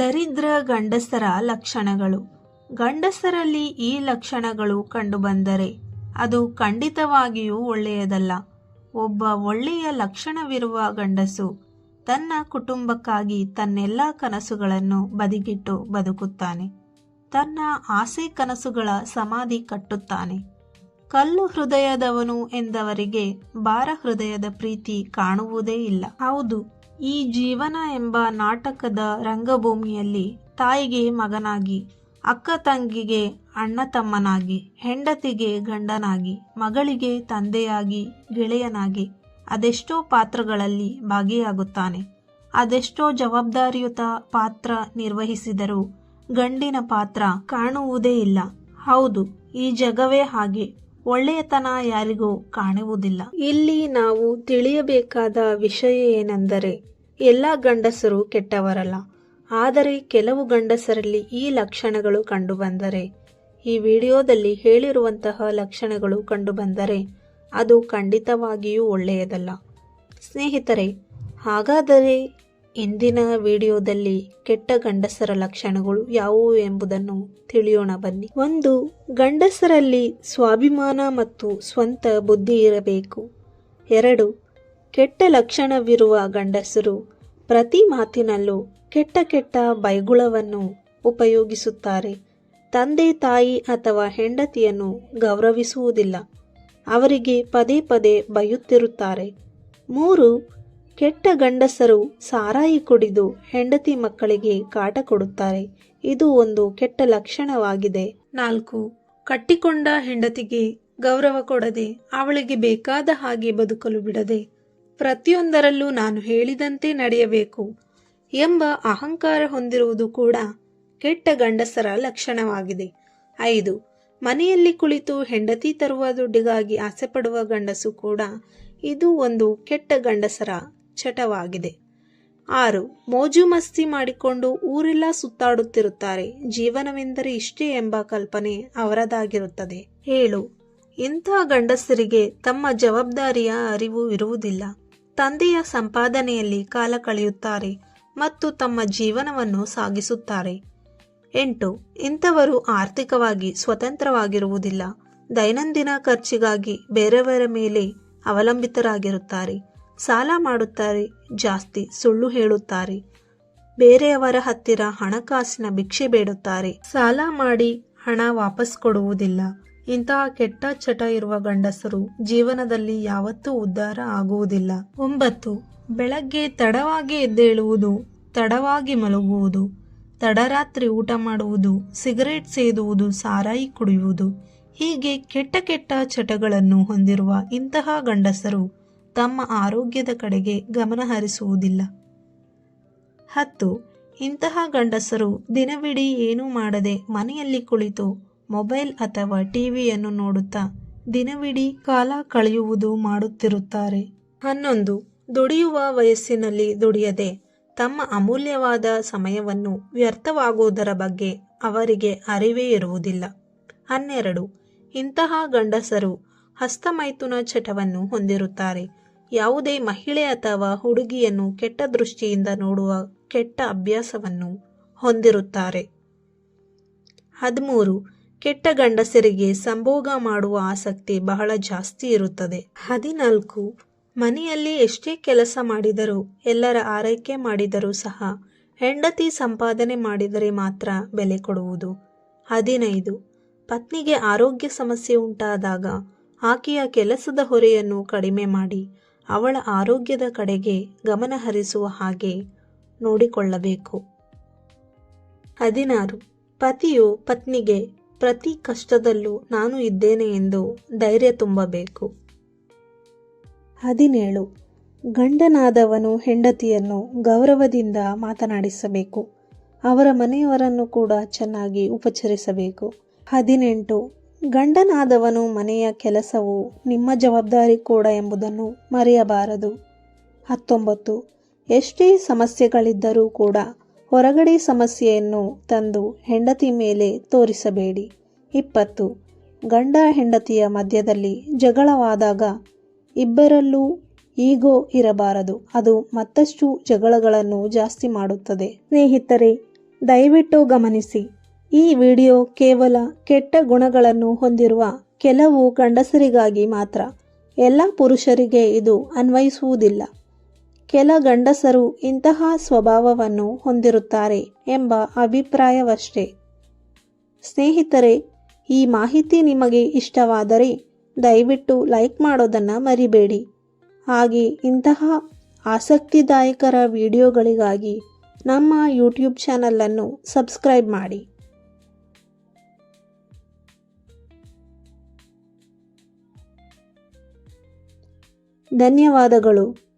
ದರಿದ್ರ ಗಂಡಸರ ಲಕ್ಷಣಗಳು. ಗಂಡಸರಲ್ಲಿ ಈ ಲಕ್ಷಣಗಳು ಕಂಡುಬಂದರೆ ಅದು ಖಂಡಿತವಾಗಿಯೂ ಒಳ್ಳೆಯದಲ್ಲ. ಒಬ್ಬ ಒಳ್ಳೆಯ ಲಕ್ಷಣವಿರುವ ಗಂಡಸು ತನ್ನ ಕುಟುಂಬಕ್ಕಾಗಿ ತನ್ನೆಲ್ಲ ಕನಸುಗಳನ್ನು ಬದಿಗಿಟ್ಟು ಬದುಕುತ್ತಾನೆ. ತನ್ನ ಆಸೆ ಕನಸುಗಳ ಸಮಾಧಿ ಕಟ್ಟುತ್ತಾನೆ. ಕಲ್ಲು ಹೃದಯದವನು ಎಂದವರಿಗೆ ಭಾರ ಹೃದಯದ ಪ್ರೀತಿ ಕಾಣುವುದೇ ಇಲ್ಲ. ಹೌದು ಈ ಜೀವನ ಎಂಬ ನಾಟಕದ ರಂಗಭೂಮಿಯಲ್ಲಿ ತಾಯಿಗೆ ಮಗನಾಗಿ, ಅಕ್ಕ ತಂಗಿಗೆ ಅಣ್ಣ ತಮ್ಮನಾಗಿ ಹೆಂಡತಿಗೆ ಗಂಡನಾಗಿ, ಮಗಳಿಗೆ ತಂದೆಯಾಗಿ ಗೆಳೆಯನಾಗಿ ಅದೆಷ್ಟೋ ಪಾತ್ರಗಳಲ್ಲಿ ಭಾಗಿಯಾಗುತ್ತಾನೆ. ಅದೆಷ್ಟೋ ಜವಾಬ್ದಾರಿಯುತ ಪಾತ್ರ ನಿರ್ವಹಿಸಿದರೂ ಗಂಡಿನ ಪಾತ್ರ ಕಾಣುವುದೇ ಇಲ್ಲ. ಹೌದು, ಈ ಜಗವೇ ಹಾಗೆ. ಒಳ್ಳೆಯತನ ಯಾರಿಗೂ ಕಾಣುವುದಿಲ್ಲ. ಇಲ್ಲಿ ನಾವು ತಿಳಿಯಬೇಕಾದ ವಿಷಯ ಏನೆಂದರೆ, ಎಲ್ಲ ಗಂಡಸರು ಕೆಟ್ಟವರಲ್ಲ. ಆದರೆ ಕೆಲವು ಗಂಡಸರಲ್ಲಿ ಈ ಲಕ್ಷಣಗಳು ಕಂಡುಬಂದರೆ, ಈ ವಿಡಿಯೋದಲ್ಲಿ ಹೇಳಿರುವಂತಹ ಲಕ್ಷಣಗಳು ಕಂಡುಬಂದರೆ ಅದು ಖಂಡಿತವಾಗಿಯೂ ಒಳ್ಳೆಯದಲ್ಲ. ಸ್ನೇಹಿತರೆ, ಹಾಗಾದರೆ ಇಂದಿನ ವಿಡಿಯೋದಲ್ಲಿ ಕೆಟ್ಟ ಗಂಡಸರ ಲಕ್ಷಣಗಳು ಯಾವುವು ಎಂಬುದನ್ನು ತಿಳಿಯೋಣ ಬನ್ನಿ. ಒಂದು, ಗಂಡಸರಲ್ಲಿ ಸ್ವಾಭಿಮಾನ ಮತ್ತು ಸ್ವಂತ ಬುದ್ಧಿ ಇರಬೇಕು. ಎರಡು, ಕೆಟ್ಟ ಲಕ್ಷಣವಿರುವ ಗಂಡಸರು ಪ್ರತಿ ಮಾತಿನಲ್ಲೂ ಕೆಟ್ಟ ಕೆಟ್ಟ ಬೈಗುಳವನ್ನು ಉಪಯೋಗಿಸುತ್ತಾರೆ. ತಂದೆ, ತಾಯಿ ಅಥವಾ ಹೆಂಡತಿಯನ್ನು ಗೌರವಿಸುವುದಿಲ್ಲ. ಅವರಿಗೆ ಪದೇ ಪದೇ ಬೈಯುತ್ತಿರುತ್ತಾರೆ. ಮೂರು ಕೆಟ್ಟ ಗಂಡಸರು ಸಾರಾಯಿ ಕುಡಿದು ಹೆಂಡತಿ ಮಕ್ಕಳಿಗೆ ಕಾಟ ಕೊಡುತ್ತಾರೆ. ಇದು ಒಂದು ಕೆಟ್ಟ ಲಕ್ಷಣವಾಗಿದೆ. ನಾಲ್ಕು, ಕಟ್ಟಿಕೊಂಡ ಹೆಂಡತಿಗೆ ಗೌರವ ಕೊಡದೆ ಅವಳಿಗೆ ಬೇಕಾದ ಹಾಗೆ ಬದುಕಲು ಬಿಡದೆ ಪ್ರತಿಯೊಂದರಲ್ಲೂ ನಾನು ಹೇಳಿದಂತೆ ನಡೆಯಬೇಕು ಎಂಬ ಅಹಂಕಾರ ಹೊಂದಿರುವುದು ಕೂಡ ಕೆಟ್ಟ ಗಂಡಸರ ಲಕ್ಷಣವಾಗಿದೆ. ಐದು, ಮನೆಯಲ್ಲಿ ಕುಳಿತು ಹೆಂಡತಿ ತರುವ ದುಡ್ಡಿಗಾಗಿ ಆಸೆಪಡುವ ಗಂಡಸು ಕೂಡ ಇದು ಒಂದು ಕೆಟ್ಟ ಗಂಡಸರ ಚಟವಾಗಿದೆ. ಆರು, ಮೋಜು ಮಸ್ತಿ ಮಾಡಿಕೊಂಡು ಊರೆಲ್ಲ ಸುತ್ತಾಡುತ್ತಿರುತ್ತಾರೆ. ಜೀವನವೆಂದರೆ ಇಷ್ಟೇ ಎಂಬ ಕಲ್ಪನೆ ಅವರದಾಗಿರುತ್ತದೆ. ಏಳು, ಇಂಥ ಗಂಡಸರಿಗೆ ತಮ್ಮ ಜವಾಬ್ದಾರಿಯ ಅರಿವು ಇರುವುದಿಲ್ಲ. ತಂದೆಯ ಸಂಪಾದನೆಯಲ್ಲಿ ಕಾಲ ಕಳೆಯುತ್ತಾರೆ ಮತ್ತು ತಮ್ಮ ಜೀವನವನ್ನು ಸಾಗಿಸುತ್ತಾರೆ. ಎಂಟು, ಇಂಥವರು ಆರ್ಥಿಕವಾಗಿ ಸ್ವತಂತ್ರವಾಗಿರುವುದಿಲ್ಲ. ದೈನಂದಿನ ಖರ್ಚಿಗಾಗಿ ಬೇರೆಯವರ ಮೇಲೆ ಅವಲಂಬಿತರಾಗಿರುತ್ತಾರೆ. ಸಾಲ ಮಾಡುತ್ತಾರೆ. ಜಾಸ್ತಿ ಸುಳ್ಳು ಹೇಳುತ್ತಾರೆ. ಬೇರೆಯವರ ಹತ್ತಿರ ಹಣಕಾಸಿನ ಭಿಕ್ಷೆ ಬೇಡುತ್ತಾರೆ. ಸಾಲ ಮಾಡಿ ಹಣ ವಾಪಸ್ ಕೊಡುವುದಿಲ್ಲ. ಇಂತಹ ಕೆಟ್ಟ ಚಟ ಇರುವ ಗಂಡಸರು ಜೀವನದಲ್ಲಿ ಯಾವತ್ತೂ ಉದ್ಧಾರ ಆಗುವುದಿಲ್ಲ. ಒಂಬತ್ತು, ಬೆಳಗ್ಗೆ ತಡವಾಗಿ ಎದ್ದೇಳುವುದು, ತಡವಾಗಿ ಮಲಗುವುದು, ತಡರಾತ್ರಿ ಊಟ ಮಾಡುವುದು, ಸಿಗರೇಟ್ ಸೇದುವುದು, ಸಾರಾಯಿ ಕುಡಿಯುವುದು, ಹೀಗೆ ಕೆಟ್ಟ ಕೆಟ್ಟ ಚಟಗಳನ್ನು ಹೊಂದಿರುವ ಇಂತಹ ಗಂಡಸರು ತಮ್ಮ ಆರೋಗ್ಯದ ಕಡೆಗೆ ಗಮನ ಹರಿಸುವುದಿಲ್ಲ. ಹತ್ತು, ಇಂತಹ ಗಂಡಸರು ದಿನವಿಡೀ ಏನೂ ಮಾಡದೆ ಮನೆಯಲ್ಲಿ ಕುಳಿತು ಮೊಬೈಲ್ ಅಥವಾ ಟಿವಿಯನ್ನು ನೋಡುತ್ತಾ ದಿನವಿಡೀ ಕಾಲ ಕಳೆಯುವುದು ಮಾಡುತ್ತಿರುತ್ತಾರೆ. ಹನ್ನೊಂದು, ದುಡಿಯುವ ವಯಸ್ಸಿನಲ್ಲಿ ದುಡಿಯದೆ ತಮ್ಮ ಅಮೂಲ್ಯವಾದ ಸಮಯವನ್ನು ವ್ಯರ್ಥವಾಗುವುದರ ಬಗ್ಗೆ ಅವರಿಗೆ ಅರಿವೇ ಇರುವುದಿಲ್ಲ. ಹನ್ನೆರಡು, ಇಂತಹ ಗಂಡಸರು ಹಸ್ತಮೈಥುನ ಚಟವನ್ನು ಹೊಂದಿರುತ್ತಾರೆ. ಯಾವುದೇ ಮಹಿಳೆ ಅಥವಾ ಹುಡುಗಿಯನ್ನು ಕೆಟ್ಟ ದೃಷ್ಟಿಯಿಂದ ನೋಡುವ ಕೆಟ್ಟ ಅಭ್ಯಾಸವನ್ನು ಹೊಂದಿರುತ್ತಾರೆ. ಹದಿಮೂರು, ಕೆಟ್ಟ ಗಂಡಸರಿಗೆ ಸಂಭೋಗ ಮಾಡುವ ಆಸಕ್ತಿ ಬಹಳ ಜಾಸ್ತಿ ಇರುತ್ತದೆ. ಹದಿನಾಲ್ಕು, ಮನೆಯಲ್ಲಿ ಎಷ್ಟೇ ಕೆಲಸ ಮಾಡಿದರೂ, ಎಲ್ಲರ ಆರೈಕೆ ಮಾಡಿದರೂ ಸಹ ಹೆಂಡತಿ ಸಂಪಾದನೆ ಮಾಡಿದರೆ ಮಾತ್ರ ಬೆಲೆ ಕೊಡುವುದು. ಹದಿನೈದು, ಪತ್ನಿಗೆ ಆರೋಗ್ಯ ಸಮಸ್ಯೆ ಉಂಟಾದಾಗ ಆಕೆಯ ಕೆಲಸದ ಹೊರೆಯನ್ನು ಕಡಿಮೆ ಮಾಡಿ ಅವಳ ಆರೋಗ್ಯದ ಕಡೆಗೆ ಗಮನ ಹರಿಸುವ ಹಾಗೆ ನೋಡಿಕೊಳ್ಳಬೇಕು. ಹದಿನಾರು. ಪತಿಯು ಪತ್ನಿಗೆ, ಪ್ರತಿ ಕಷ್ಟದಲ್ಲೂ ನಾನು ಇದ್ದೇನೆ ಎಂದು ಧೈರ್ಯ ತುಂಬಬೇಕು. ಹದಿನೇಳು. ಗಂಡನಾದವನು ಹೆಂಡತಿಯನ್ನು ಗೌರವದಿಂದ ಮಾತನಾಡಿಸಬೇಕು. ಅವರ ಮನೆಯವರನ್ನು ಕೂಡ ಚೆನ್ನಾಗಿ ಉಪಚರಿಸಬೇಕು. ಹದಿನೆಂಟು. ಗಂಡನಾದವನು ಮನೆಯ ಕೆಲಸವು ನಿಮ್ಮ ಜವಾಬ್ದಾರಿ ಕೂಡ ಎಂಬುದನ್ನು ಮರೆಯಬಾರದು. ಹತ್ತೊಂಬತ್ತು. ಎಷ್ಟೇ ಸಮಸ್ಯೆಗಳಿದ್ದರೂ ಕೂಡ ಹೊರಗಡೆ ಸಮಸ್ಯೆಯನ್ನು ತಂದು ಹೆಂಡತಿ ಮೇಲೆ ತೋರಿಸಬೇಡಿ. ಇಪ್ಪತ್ತು. ಗಂಡ ಹೆಂಡತಿಯ ಮಧ್ಯದಲ್ಲಿ ಜಗಳವಾದಾಗ ಇಬ್ಬರಲ್ಲೂ ಈಗೋ ಇರಬಾರದು. ಅದು ಮತ್ತಷ್ಟು ಜಗಳಗಳನ್ನು ಜಾಸ್ತಿ ಮಾಡುತ್ತದೆ. ಸ್ನೇಹಿತರೆ, ದಯವಿಟ್ಟು ಗಮನಿಸಿ. ಈ ವಿಡಿಯೋ ಕೇವಲ ಕೆಟ್ಟ ಗುಣಗಳನ್ನು ಹೊಂದಿರುವ ಕೆಲವು ಗಂಡಸರಿಗಾಗಿ ಮಾತ್ರ. ಎಲ್ಲ ಪುರುಷರಿಗೆ ಇದು ಅನ್ವಯಿಸುವುದಿಲ್ಲ. ಕೆಲ ಗಂಡಸರು ಇಂತಹ ಸ್ವಭಾವವನ್ನು ಹೊಂದಿರುತ್ತಾರೆ ಎಂಬ ಅಭಿಪ್ರಾಯವಷ್ಟೇ. ಸ್ನೇಹಿತರೆ, ಈ ಮಾಹಿತಿ ನಿಮಗೆ ಇಷ್ಟವಾದರೆ ದಯವಿಟ್ಟು ಲೈಕ್ ಮಾಡೋದನ್ನು ಮರಿಬೇಡಿ. ಹಾಗೆ ಇಂತಹ ಆಸಕ್ತಿದಾಯಕರ ವಿಡಿಯೋಗಳಿಗಾಗಿ ನಮ್ಮ ಯೂಟ್ಯೂಬ್ ಚಾನಲನ್ನು ಸಬ್ಸ್ಕ್ರೈಬ್ ಮಾಡಿ. ಧನ್ಯವಾದಗಳು.